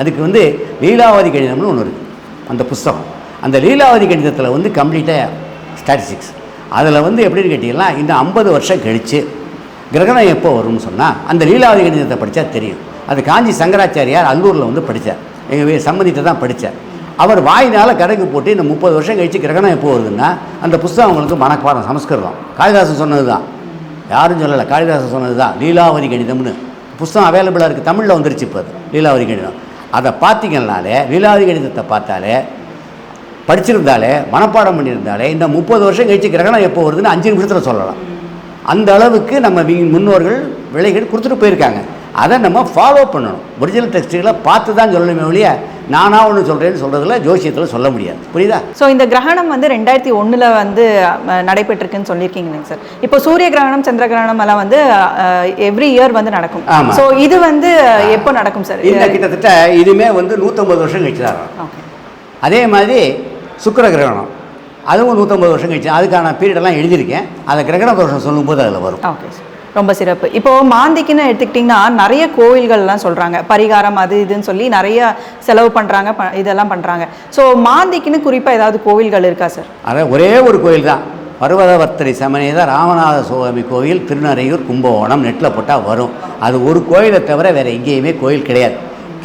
அதுக்கு வந்து லீலாவதி கணிதம்னு ஒன்று இருக்குது அந்த புஸ்தகம். அந்த லீலாவதி கணிதத்தில் வந்து கம்ப்ளீட்டாக ஸ்டாட்டிஸ்டிக்ஸ் அதில் வந்து எப்படின்னு கேட்டிங்கன்னா இந்த ஐம்பது வருஷம் கழித்து கிரகணம் எப்போ வரும்னு சொன்னால் அந்த லீலாவதி கணிதத்தை படித்தா தெரியும். அது காஞ்சி சங்கராச்சாரியார் அல்லூரில் வந்து படித்தார் எங்கள் சம்மதித்தை தான் படித்தார் அவர் வாயினால் கணக்கு போட்டு இந்த முப்பது வருஷம் கழித்து கிரகணம் எப்போ வருதுன்னா அந்த புஸ்தகம் அவங்களுக்கு மனப்பாடம் சமஸ்கிருதம். காளிதாசன் சொன்னது தான் யாரும் சொல்லலை காளிதாசன் சொன்னது தான் லீலாவதி கணிதம்னு. புஸ்தகம் அவைலபிளாக இருக்குது தமிழில் வந்துருச்சு இப்போ அது லீலாவதி கணிதம். அதை பார்த்தீங்கன்னாலே லீலாவதி கணிதத்தை பார்த்தாலே படிச்சிருந்தாலே மனப்பாடம் பண்ணியிருந்தாலே இந்த முப்பது வருஷம் கழித்து கிரகணம் எப்போ வருதுன்னு அஞ்சு நிமிஷத்தில் சொல்லலாம். அந்த அளவுக்கு நம்ம முன்னோர்கள் விலைகள் கொடுத்துட்டு போயிருக்காங்க. அதை நம்ம ஃபாலோ பண்ணணும். ஒரிஜினல் டெக்ஸ்ட்டுகளை பார்த்து தான் சொல்லணுமே ஒழிய நானாக ஒன்று சொல்கிறேன்னு சொல்கிறதுல ஜோசியத்தில் சொல்ல முடியாது. புரியுதா? ஸோ இந்த கிரகணம் வந்து ரெண்டாயிரத்தி ஒண்ணுல வந்து நடைபெற்றிருக்குன்னு சொல்லியிருக்கீங்க சார். இப்போ சூரிய கிரகணம் சந்திர கிரகணம் எல்லாம் வந்து எவ்ரி இயர் வந்து நடக்கும். ஸோ இது வந்து எப்போ நடக்கும் சார்? இந்த கிட்டத்தட்ட இதுமே வந்து நூற்றம்பது வருஷம் கழிச்சு தான் அதே மாதிரி சுக்கிர கிரகணம் அதுவும் நூற்றம்பது வருஷம் கழிச்சு அதுக்கான பீரியடெல்லாம் எழுதியிருக்கேன். அதை கிரகண தோஷம் சொல்லும்போது அதில் வரும். Okay sir. ரொம்ப சிறப்பு. இப்போ மாந்திக்குன்னு எடுத்துக்கிட்டிங்கன்னா நிறைய கோவில்கள்லாம் சொல்றாங்க. பரிகாரம் அது இதுன்னு சொல்லி நிறைய செலவு பண்றாங்க ப- இதெல்லாம் பண்றாங்க. ஸோ மாந்திக்குன்னு குறிப்பா ஏதாவது கோவில்கள் இருக்கா சார் அதான் ஒரே ஒரு கோயில் தான் பர்வதவர்த்தரி சமநேத ராமநாத சுவாமி கோயில் திருநறையூர் கும்பகோணம் நெட்டில் போட்டால் வரும். அது ஒரு கோயிலை தவிர வேறு எங்கேயுமே கோயில் கிடையாது.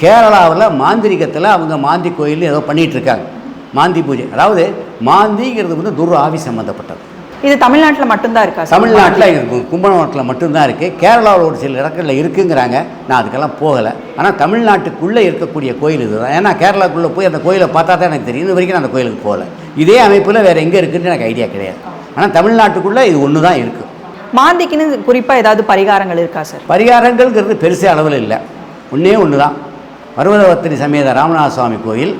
கேரளாவில் மாந்திரிகத்தில் அவங்க மாந்தி கோயில் ஏதோ பண்ணிகிட்ருக்காங்க மாந்தி பூஜை. அதாவது மாந்திங்கிறது வந்து துர் ஆவி சம்மந்தப்பட்டது இது தமிழ்நாட்டில் மட்டும்தான் இருக்கா தமிழ்நாட்டில் கும்பகோணத்தில் மட்டும்தான் இருக்குது கேரளாவில் ஒரு சில இடங்களில் இருக்குங்கிறாங்க. நான் அதுக்கெல்லாம் போகலை. ஆனால் தமிழ்நாட்டுக்குள்ளே இருக்கக்கூடிய கோயில் இதுதான். ஏன்னா கேரளாக்குள்ளே போய் அந்த கோயிலை பார்த்தா தான் எனக்கு தெரியும். இது வரைக்கும் நான் அந்த கோயிலுக்கு போகல. இதே அமைப்பில் வேறு எங்கே இருக்குன்னு எனக்கு ஐடியா கிடையாது. ஆனால் தமிழ்நாட்டுக்குள்ளே இது ஒன்று தான் இருக்குது மாந்திக்குன்னு குறிப்பாக ஏதாவது பரிகாரங்கள் இருக்கா சார்? பரிகாரங்கள்ங்கிறது பெருசு அளவில் இல்லை. ஒன்றே ஒன்று தான் பர்வதவர்த்தினி சமேத ராமநாத சுவாமி கோயில்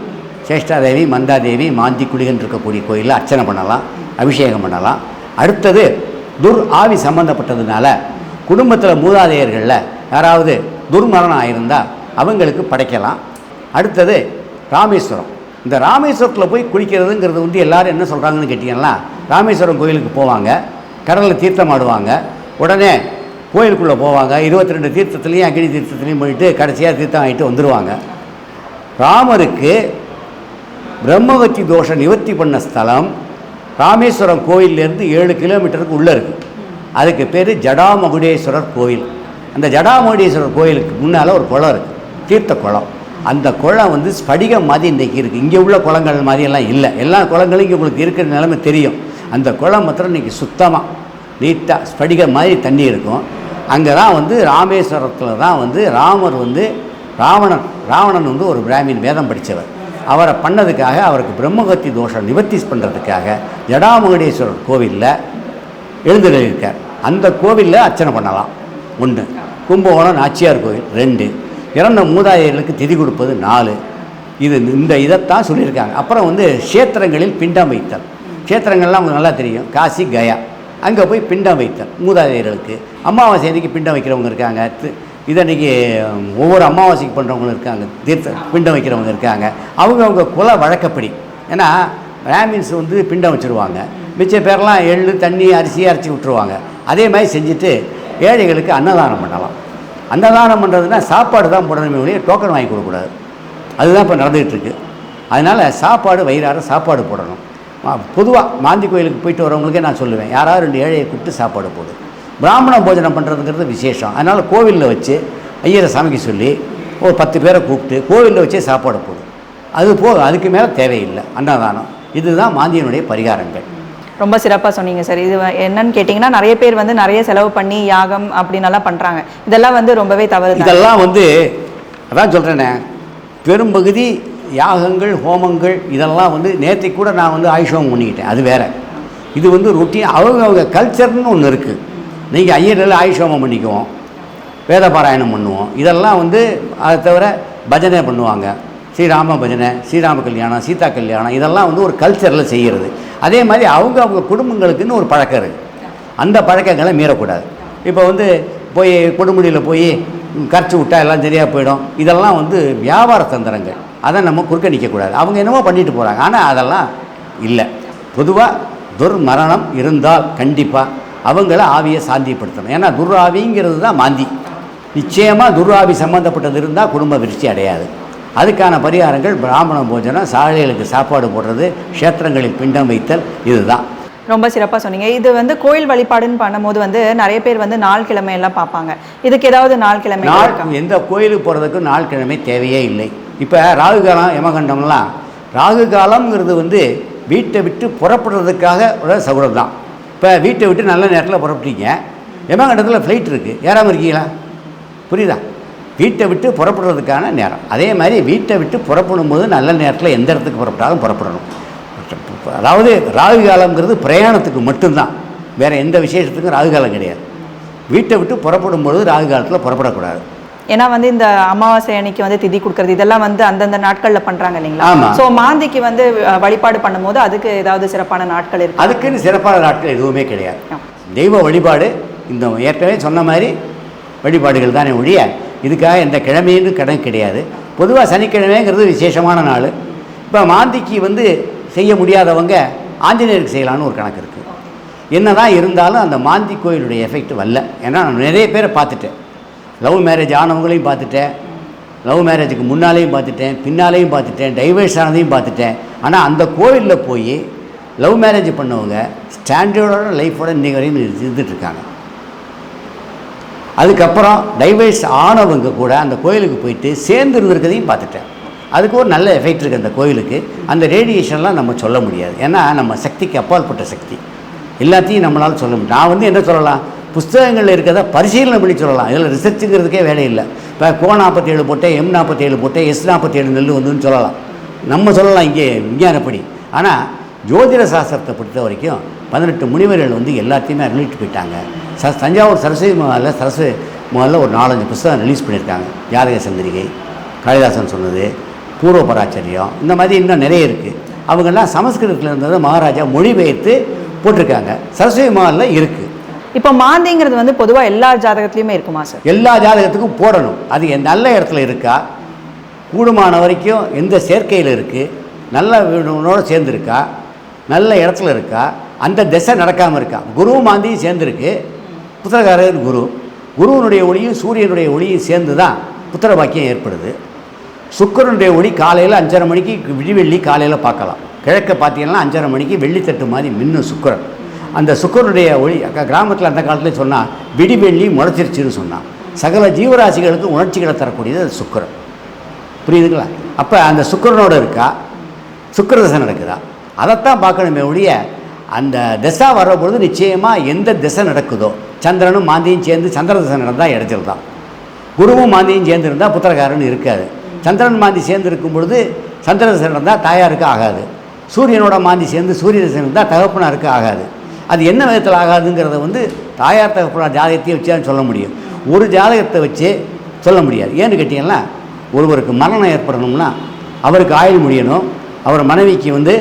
சேஷ்டாதேவி மந்தாதேவி மாந்தி குடிகன் இருக்கக்கூடிய கோயிலில் அர்ச்சனை பண்ணலாம். அபிஷேகம் பண்ணலாம். அடுத்தது துர் ஆவி சம்பந்தப்பட்டதுனால குடும்பத்தில் மூதாதையர்களில் யாராவது துர்மரணம் ஆயிருந்தால் அவங்களுக்கு படைக்கலாம். அடுத்தது ராமேஸ்வரம். இந்த ராமேஸ்வரத்தில் போய் குளிக்கிறதுங்கிறது வந்து எல்லோரும் என்ன சொல்கிறாங்கன்னு கேட்டிங்கன்னா ராமேஸ்வரம் கோயிலுக்கு போவாங்க கடலில் தீர்த்தம் ஆடுவாங்க உடனே கோயிலுக்குள்ளே போவாங்க இருபத்தி ரெண்டு தீர்த்தத்துலேயும் அக்னி தீர்த்தத்துலேயும் போயிட்டு கடைசியாக தீர்த்தம் ஆகிட்டு வந்துடுவாங்க ராமருக்கு பிரம்மவத்தி தோஷ நிவர்த்தி பண்ண ஸ்தலம் ராமேஸ்வரம் கோயிலேருந்து ஏழு கிலோமீட்டருக்கு உள்ளே இருக்குது அதுக்கு பேர் ஜடாமகுடேஸ்வரர் கோயில். அந்த ஜடாமகுடேஸ்வரர் கோயிலுக்கு முன்னால் ஒரு குளம் இருக்குது தீர்த்த குளம். அந்த குளம் வந்து ஸ்படிகம் மாதிரி இன்றைக்கி இருக்குது இங்கே உள்ள குளங்கள் மாதிரியெல்லாம் இல்லை. எல்லா குளங்களும் இங்கே உங்களுக்கு இருக்கிற நிலைமை தெரியும். அந்த குளம் மாத்திரம் இன்றைக்கி சுத்தமாக நீட்டாக ஸ்படிகம் மாதிரி தண்ணி இருக்கும். அங்கே தான் வந்து ராமேஸ்வரத்தில் தான் வந்து ராமர் வந்து ராவணன் ராவணன் வந்து ஒரு பிராமின் வேதம் படித்தவர் அவரை பண்ணதுக்காக அவருக்கு பிரம்மகத்தி தோஷம் நிவர்த்தி பண்ணுறதுக்காக ஜடாமுகடேஸ்வரர் கோவிலில் எழுந்துள்ளிருக்கார் அந்த கோவிலில் அர்ச்சனை பண்ணலாம். ஒன்று கும்பகோணம் நாச்சியார் கோவில். ரெண்டு இறந்த மூதாதையர்களுக்கு திதி கொடுப்பது. நாலு இது இந்த இதைத்தான் சொல்லியிருக்காங்க. அப்புறம் வந்து க்ஷேத்திரங்களில் பிண்டம் வைத்தல் க்ஷேத்திரங்கள்லாம் உங்களுக்கு நல்லா தெரியும். காசி கயா. அங்கே போய் பிண்டம் வைத்தல் மூதாதையர்களுக்கு. அமாவாசை செய்திக்கு பிண்டம் வைக்கிறவங்க இருக்காங்க. இது அன்றைக்கி ஒவ்வொரு அமாவாசைக்கு பண்ணுறவங்களும் இருக்காங்க. தீர்த்த பிண்டம் வைக்கிறவங்க இருக்காங்க. அவங்க அவங்க குல வழக்கப்படி. ஏன்னா பிராமின்ஸ் வந்து பிண்டம் வச்சுருவாங்க. மிச்ச பேர்லாம் எள்ளு தண்ணி அரிசி அரைச்சி விட்டுருவாங்க. அதே மாதிரி செஞ்சுட்டு ஏழைகளுக்கு அன்னதானம் பண்ணலாம். அன்னதானம் பண்ணுறதுனா சாப்பாடு தான் போடணுமே ஒழிய டோக்கன் வாங்கி கொடுக்கக்கூடாது. அதுதான் இப்போ நடந்துகிட்ருக்கு. அதனால் சாப்பாடு வயிறார சாப்பாடு போடணும். பொதுவாக மாந்தி கோயிலுக்கு போயிட்டு வரவங்களுக்கே நான் சொல்லுவேன். யாராவது ரெண்டு ஏழையை கூப்பிட்டு சாப்பாடு போடு. பிராமண போஜனம் பண்ணுறதுங்கிறது விசேஷம். அதனால் கோவிலில் வச்சு ஐயரை சமைக்க சொல்லி ஒரு பத்து பேரை கூப்பிட்டு கோவிலில் வச்சே சாப்பாடு போடு. அது போ அதுக்கு மேலே தேவையில்லை. அன்னதானம். இதுதான் மாந்தியனுடைய பரிகாரங்கள். ரொம்ப சிறப்பாக சொன்னீங்க சார். இது என்னன்னு கேட்டிங்கன்னா நிறைய பேர் வந்து நிறைய செலவு பண்ணி யாகம் அப்படின்னெல்லாம் பண்ணுறாங்க இதெல்லாம் வந்து ரொம்பவே தவறு. இதெல்லாம் வந்து அதான் சொல்கிறேனே பெரும்பகுதி யாகங்கள் ஹோமங்கள் இதெல்லாம் வந்து நேற்றைக்கு கூட நான் வந்து ஆயுஷோகம் பண்ணிக்கிட்டேன். அது வேற. இது வந்து ரொட்டீன் அவங்க அவங்க கல்ச்சர்னு ஒன்று இருக்குது நீங்கள் ஐயரில் ஆயுஷோமம் பண்ணிக்குவோம் வேத பாராயணம் பண்ணுவோம். இதெல்லாம் வந்து அதை தவிர பஜனை பண்ணுவாங்க. ஸ்ரீராம பஜனை ஸ்ரீராம கல்யாணம் சீதா கல்யாணம் இதெல்லாம் வந்து ஒரு கல்ச்சரில் செய்கிறது அதே மாதிரி அவங்க அவங்க குடும்பங்களுக்குன்னு ஒரு பழக்கம் இருக்குது அந்த பழக்கங்களை மீறக்கூடாது. இப்போ வந்து போய் கொடுமுடியில் போய் கரைச்சி விட்டால் எல்லாம் சரியாக போயிடும். இதெல்லாம் வந்து வியாபார தந்திரங்கள். அதை நம்ம குறுக்க நிற்கக்கூடாது அவங்க என்னமோ பண்ணிட்டு போகிறாங்க ஆனால் அதெல்லாம் இல்லை. பொதுவாக துர்மரணம் இருந்தால் கண்டிப்பாக அவங்கள ஆவியை சாந்திப்படுத்தணும். ஏன்னா துர்ஆவிங்கிறது தான் மாந்தி. நிச்சயமாக துர்ஆவி சம்மந்தப்பட்டது இருந்தால் குடும்ப விருச்சி அடையாது. அதுக்கான பரிகாரங்கள் பிராமண போஜனம் சாலைகளுக்கு சாப்பாடு போடுறது க்ஷேத்திரங்களில் பிண்டம் வைத்தல் இதுதான். ரொம்ப சிறப்பாக சொன்னீங்க. இது வந்து கோயில் வழிபாடுன்னு பண்ணும்போது வந்து நிறைய பேர் வந்து நாள் கிழமை எல்லாம் பார்ப்பாங்க. இதுக்கு ஏதாவது நாள் கிழமை நாள் எந்த கோயிலுக்கு போகிறதுக்கு நாள் கிழமை தேவையே இல்லை. இப்போ ராகு காலம் யமகண்டம்லாம் ராகு காலம்ங்கிறது வந்து வீட்டை விட்டு புறப்படுறதுக்காக உள்ள சகுனம் தான் இப்போ வீட்டை விட்டு நல்ல நேரத்தில் புறப்பட்டீங்க. யமகண்டத்தில் ஃப்ளைட் இருக்குது ஏறாமல் இருக்கீங்களா? புரியுதா? வீட்டை விட்டு புறப்படுறதுக்கான நேரம். அதே மாதிரி வீட்டை விட்டு புறப்படும் போது நல்ல நேரத்தில் எந்த இடத்துக்கு புறப்பட்டாலும் புறப்படணும். அதாவது ராகு காலங்கிறது பிரயாணத்துக்கு மட்டும்தான். வேறு எந்த விசேஷத்துக்கும் ராகு காலம் கிடையாது. வீட்டை விட்டு புறப்படும் பொழுது ராகு காலத்தில் புறப்படக்கூடாது. ஏன்னா வந்து இந்த அமாவாசை அன்னைக்கு வந்து திதி கொடுக்கறது இதெல்லாம் வந்து அந்தந்த நாட்கள்ல பண்றாங்க இல்லைங்களா. சோ மாந்திக்கு வந்து வழிபாடு பண்ணும்போது அதுக்கு ஏதாவது சிறப்பான நாட்கள் இருக்கு. அதுக்குன்னு சிறப்பான நாட்கள் எதுவுமே கிடையாது. தெய்வ வழிபாடு இந்த ஏற்கனவே சொன்ன மாதிரி வழிபாடுகள் தானே ஒழிய இதுக்காக எந்த கிழமைன்னு கடன் கிடையாது. பொதுவாக சனிக்கிழமைங்கிறது விசேஷமான நாள். இப்போ மாந்திக்கு வந்து செய்ய முடியாதவங்க ஆஞ்சநேயருக்கு செய்யலான்னு ஒரு கணக்கு இருக்குது என்னதான் இருந்தாலும் அந்த மாந்தி கோயிலுடைய எஃபெக்ட் வரல. ஏன்னா நான் நிறைய பேரை பார்த்துட்டேன். லவ் மேரேஜ் ஆனவங்களையும் பார்த்துட்டேன். லவ் மேரேஜுக்கு முன்னாலேயும் பார்த்துட்டேன். பின்னாலேயும் பார்த்துட்டேன். டைவர்ஸ் ஆனதையும் பார்த்துட்டேன். ஆனால் அந்த கோவிலில் போய் லவ் மேரேஜ் பண்ணவங்க ஸ்டாண்டர்டோட லைஃபோட இன்னைக்கு வரையும் இருந்துட்டுருக்காங்க. அதுக்கப்புறம் டைவர்ஸ் ஆனவங்க கூட அந்த கோயிலுக்கு போயிட்டு சேர்ந்து இருந்திருக்கதையும் பார்த்துட்டேன். அதுக்கு ஒரு நல்ல எஃபெக்ட் இருக்குது அந்த கோயிலுக்கு. அந்த ரேடியேஷன்லாம் நம்ம சொல்ல முடியாது. ஏன்னா நம்ம சக்திக்கு அப்பாற்பட்ட சக்தி. எல்லாத்தையும் நம்மளால் சொல்ல முடியும். நான் வந்து என்ன சொல்லலாம்? புஸ்தகங்களில் இருக்கிறத பரிசீலனை பண்ணி சொல்லலாம். இதில் ரிசர்ச்சுங்கிறதுக்கே வேலை இல்லை. இப்போ கோ நாற்பத்தேழு போட்டேன் எம் நாற்பத்தேழு போட்டேன் எஸ் நாற்பத்தேழு நெல் வந்துன்னு சொல்லலாம். நம்ம சொல்லலாம் இங்கே விஞ்ஞானப்படி. ஆனால் ஜோதிட சாஸ்திரத்தை பொறுத்த வரைக்கும் பதினெட்டு முனிவர்கள் வந்து எல்லாத்தையுமே அருளிட்டு போயிட்டாங்க. ச தஞ்சாவூர் சரஸ்வதி மகாலில் சரஸ்வதி மகாலில் ஒரு நாலஞ்சு புஸ்தகம் ரிலீஸ் பண்ணியிருக்காங்க. ஜாதக சந்திரிகை காளிதாசன் சொன்னது பூர்வ பராச்சரியம் இந்த மாதிரி இன்னும் நிறைய இருக்குது அவங்கெல்லாம் சமஸ்கிருதத்தில் இருந்ததை மகாராஜா மொழிபெயர்த்து போட்டிருக்காங்க. சரஸ்வதி மகாலில் இருக்குது இப்போ மாந்திங்கிறது வந்து பொதுவாக எல்லா ஜாதகத்துலையுமே இருக்குமா சார் எல்லா ஜாதகத்துக்கும் போடணும். அது நல்ல இடத்துல இருக்கா? கூடுமான வரைக்கும் எந்த சேர்க்கையில் இருக்குது நல்ல வீடுனோட சேர்ந்துருக்கா? நல்ல இடத்துல இருக்கா? அந்த திசை நடக்காமல் இருக்கா? குரு மாந்தியும் சேர்ந்துருக்கு. புத்திரகாரர் குரு. குருவனுடைய ஒளியும் சூரியனுடைய ஒளியும் சேர்ந்து தான் புத்திர பாக்கியம் ஏற்படுது. சுக்கரனுடைய ஒளி காலையில் அஞ்சரை மணிக்கு விடிவெள்ளி காலையில் பார்க்கலாம். கிழக்க பார்த்தீங்கன்னா அஞ்சரை மணிக்கு வெள்ளித்தட்டு மாதிரி மின்னும் சுக்கரன். அந்த சுக்கரனுடைய ஒளி கிராமத்தில் அந்த காலத்தில் சொன்னால் விடிவெள்ளி முளைச்சிருச்சுன்னு சொன்னான் சகல ஜீவராசிகளுக்கு உணர்ச்சிகளை தரக்கூடியது அது சுக்கரன். புரியுதுங்களா? அப்போ அந்த சுக்கரனோடு இருக்கா? சுக்கிர திசை நடக்குதா? அதைத்தான் பார்க்கணுமே ஒழிய அந்த திசை வர்றபொழுது நிச்சயமாக எந்த திசை நடக்குதோ சந்திரனும் மாந்தியும் சேர்ந்து சந்திர திசை நடந்தால் இடத்துல தான். குருவும் மாந்தியும் சேர்ந்து இருந்தால் புத்திரக்காரன் இருக்காது சந்திரன் மாந்தி சேர்ந்து இருக்கும் பொழுது சந்திர திசை நடந்தால் தாயாருக்கு ஆகாது. சூரியனோட மாந்தி சேர்ந்து சூரிய திசை இருந்தால் தகப்பனாருக்கு ஆகாது. அது என்ன விதத்தில் ஆகாதுங்கிறத வந்து தாயார் தகப்பனார் ஜாதகத்தையே வச்சு தான் சொல்ல முடியும். ஒரு ஜாதகத்தை வச்சு சொல்ல முடியாது. ஏன்னு கேட்டிங்கன்னா ஒருவருக்கு மரணம் ஏற்படணும்னா அவருக்கு ஆயுள் முடியணும். அவர் மனைவிக்கு வந்து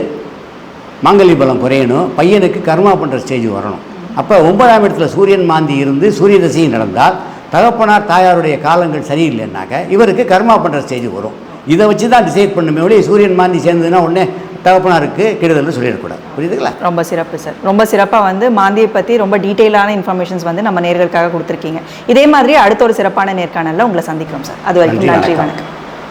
மாங்கல்ய பலம் குறையணும். பையனுக்கு கர்மா பண்ணுற ஸ்டேஜ் வரணும். அப்போ ஒன்பதாம் இடத்துல சூரியன் மாந்தி இருந்து சூரிய தசையும் நடந்தால் தகப்பனார் தாயாருடைய காலங்கள் சரியில்லைன்னாக்க இவருக்கு கர்மா பண்ணுற ஸ்டேஜ் வரும். இதை வச்சு தான் டிசைட் பண்ணுமே ஒழிய சூரியன் மாந்தி சேர்ந்ததுன்னா உடனே தகப்பனாருக்கு கெடுதல்னு சொல்லிடக்கூடாது. புரியுதுங்களா? ரொம்ப சிறப்பு சார் ரொம்ப சிறப்பாக வந்து மாந்தியை பற்றி ரொம்ப டீட்டெயிலான இன்ஃபர்மேஷன்ஸ் வந்து நம்ம நேர்களுக்காக கொடுத்துருக்கீங்க. இதே மாதிரி அடுத்த ஒரு சிறப்பான நேர்காணலில் உங்களை சந்திக்கிறோம் சார் அது வரைக்கும் நன்றி. வணக்கம்.